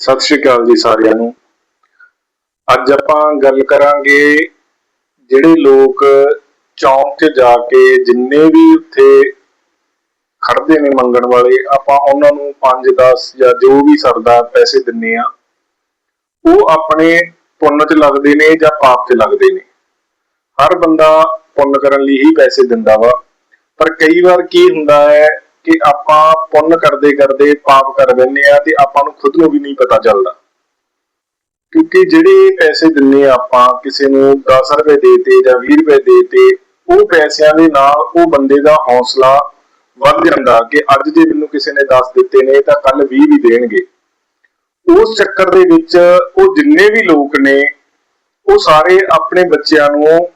ਸਤਿ ਸ਼੍ਰੀ ਅਕਾਲ ਜੀ ਸਾਰਿਆਂ ਨੂੰ। ਅੱਜ ਆਪਾਂ ਗੱਲ ਕਰਾਂਗੇ ਜਿਹੜੇ ਲੋਕ ਚੌਂਕ 'ਚ ਜਾ ਕੇ ਜਿੰਨੇ ਵੀ ਉੱਥੇ ਖੜਦੇ ਨੇ ਮੰਗਣ ਵਾਲੇ, ਆਪਾਂ ਉਹਨਾਂ ਨੂੰ 5 10 ਜਾਂ ਜੋ ਵੀ ਸਰਦਾ ਪੈਸੇ ਦਿੰਨੇ ਆ, ਉਹ ਆਪਣੇ ਪੁੰਨ 'ਚ ਲੱਗਦੇ ਨੇ ਜਾਂ ਪਾਪ 'ਚ ਲੱਗਦੇ ਨੇ। ਹਰ ਬੰਦਾ ਪੁੰਨ ਕਰਨ ਲਈ ਹੀ ਪੈਸੇ ਦਿੰਦਾ ਵਾ। ਪਰ ਕਈ ਵਾਰ ਕੀ ਹੁੰਦਾ ਹੈ ਕਿ ਆਪਾਂ ਪੁੰਨ ਕਰਦੇ ਕਰਦੇ ਪਾਪ ਕਰ ਬੈਠਨੇ ਆ ਤੇ ਆਪਾਂ ਨੂੰ ਖੁਦ ਨੂੰ ਵੀ ਨਹੀਂ ਪਤਾ ਚੱਲਦਾ। ਕਿਉਂਕਿ ਜਿਹੜੇ ਪੈਸੇ ਦਿੰਨੇ ਆਪਾਂ, ਕਿਸੇ ਨੂੰ 10 ਰੁਪਏ ਦੇਤੇ ਜਾਂ 20 ਰੁਪਏ ਦੇਤੇ, ਉਹ ਪੈਸਿਆਂ ਦੇ ਨਾਲ ਉਹ ਬੰਦੇ ਦਾ ਹੌਸਲਾ ਵੱਧ ਜਾਂਦਾ ਕਿ ਅੱਜ ਜੇ ਮੈਨੂੰ ਕਿਸੇ ਨੇ 10 ਦਿੱਤੇ ਨੇ ਤਾਂ ਕੱਲ 20 ਵੀ ਦੇਣਗੇ। ਉਸ ਚੱਕਰ ਦੇ ਵਿੱਚ ਉਹ ਜਿੰਨੇ ਵੀ ਲੋਕ ਨੇ, ਉਹ ਸਾਰੇ ਆਪਣੇ ਬੱਚਿਆਂ ਨੂੰ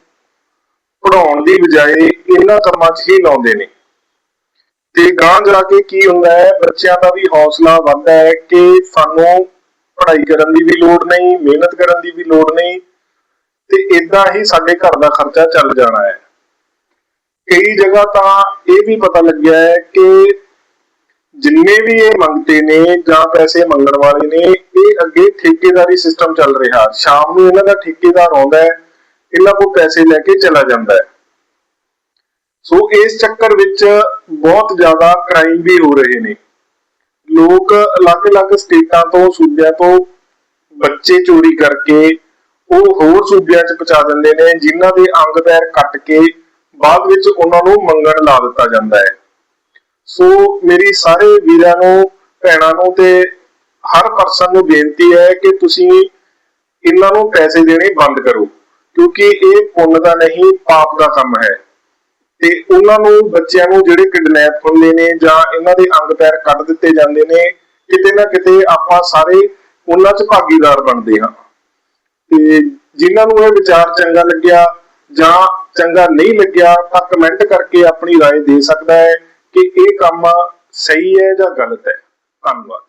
ਪੜਾਉਣ ਦੀ ਬਜਾਏ ਇਹਨਾਂ ਕੰਮਾਂ 'ਚ ਹੀ ਲਾਉਂਦੇ ਨੇ। ਤੇ ਗਾਂ ਜਾ ਕੇ ਕੀ ਹੁੰਦਾ ਹੈ? ਬੱਚਿਆਂ ਦਾ ਵੀ ਹੌਸਲਾ ਵੱਧਦਾ ਹੈ ਕਿ ਸਾਨੂੰ ਪੜ੍ਹਾਈ ਕਰਨ ਦੀ ਵੀ ਲੋੜ ਨਹੀਂ, ਮਿਹਨਤ ਕਰਨ ਦੀ ਵੀ ਲੋੜ ਨਹੀਂ ਤੇ ਇਦਾਂ ਹੀ ਸਾਡੇ ਘਰ ਦਾ ਖਰਚਾ ਚੱਲ ਜਾਣਾ ਹੈ। ਕਈ ਜਗ੍ਹਾ ਤਾਂ ਇਹ ਵੀ ਪਤਾ ਲੱਗਿਆ ਹੈ ਕਿ ਜਿੰਨੇ ਵੀ ਇਹ ਮੰਗਤੇ ਨੇ ਜਾਂ ਪੈਸੇ ਮੰਗਣ ਵਾਲੇ ਨੇ, ਇਹ ਅੱਗੇ ਠੇਕੇਦਾਰੀ ਸਿਸਟਮ ਚੱਲ ਰਿਹਾ। ਸ਼ਾਮ ਨੂੰ ਇਹਨਾਂ ਦਾ ਠੇਕੇਦਾਰ ਆਉਂਦਾ ਹੈ, ਇਹਨਾਂ ਕੋਲ ਪੈਸੇ ਲੈ ਕੇ ਚਲਾ ਜਾਂਦਾ ਹੈ। ਸੋ ਇਸ ਚੱਕਰ ਵਿੱਚ ਬਹੁਤ ਜ਼ਿਆਦਾ ਕ੍ਰਾਈਮ ਵੀ ਹੋ ਰਹੇ ਨੇ। ਲੋਕ ਅਲੱਗ-ਅਲੱਗ ਸਟੇਟਾਂ ਤੋਂ, ਸੂਬਿਆਂ ਤੋਂ ਬੱਚੇ ਚੋਰੀ ਕਰਕੇ ਉਹ ਹੋਰ ਸੂਬਿਆਂ 'ਚ ਪਹੁੰਚਾ ਦਿੰਦੇ ਨੇ, ਜਿਨ੍ਹਾਂ ਦੇ ਅੰਗ ਪੈਰ ਕੱਟ ਕੇ ਬਾਅਦ ਵਿੱਚ ਉਹਨਾਂ ਨੂੰ ਮੰਗਣ ਲਾ ਦਿੱਤਾ ਜਾਂਦਾ ਹੈ। ਸੋ ਮੇਰੀ ਸਾਰੇ ਵੀਰਾਂ ਨੂੰ, ਭੈਣਾਂ ਨੂੰ ਤੇ ਹਰ ਪਰਸਨ ਨੂੰ ਬੇਨਤੀ ਹੈ ਕਿ ਤੁਸੀਂ ਇਹਨਾਂ ਨੂੰ ਪੈਸੇ ਦੇਣੇ ਬੰਦ ਕਰੋ, ਕਿਉਂਕਿ ਇਹ ਪੁੰਨ ਦਾ ਨਹੀਂ, ਪਾਪ ਦਾ ਕੰਮ ਹੈ। ਤੇ ਉਹਨਾਂ ਨੂੰ ਬੱਚਿਆਂ ਨੂੰ ਜਿਹੜੇ ਕਿਡਨੈਪ ਹੁੰਦੇ ਨੇ ਜਾਂ ਇਹਨਾਂ ਦੇ ਅੰਗ ਪੈਰ ਕੱਟ ਦਿੱਤੇ ਜਾਂਦੇ ਨੇ ਕਿਤੇ ਨਾ ਕਿਤੇ ਆਪਾਂ ਸਾਰੇ ਉਹਨਾਂ 'ਚ ਭਾਗੀਦਾਰ ਬਣਦੇ ਹਾਂ ਤੇ ਜਿਨ੍ਹਾਂ ਨੂੰ ਇਹ ਵਿਚਾਰ ਚੰਗਾ ਲੱਗਿਆ ਜਾਂ ਚੰਗਾ ਨਹੀਂ ਲੱਗਿਆ ਤਾਂ ਕਮੈਂਟ ਕਰਕੇ ਆਪਣੀ رائے ਦੇ ਸਕਦਾ ਹੈ ਕਿ ਇਹ ਕੰਮ ਸਹੀ ਹੈ ਜਾਂ ਗਲਤ ਹੈ ਧੰਨਵਾਦ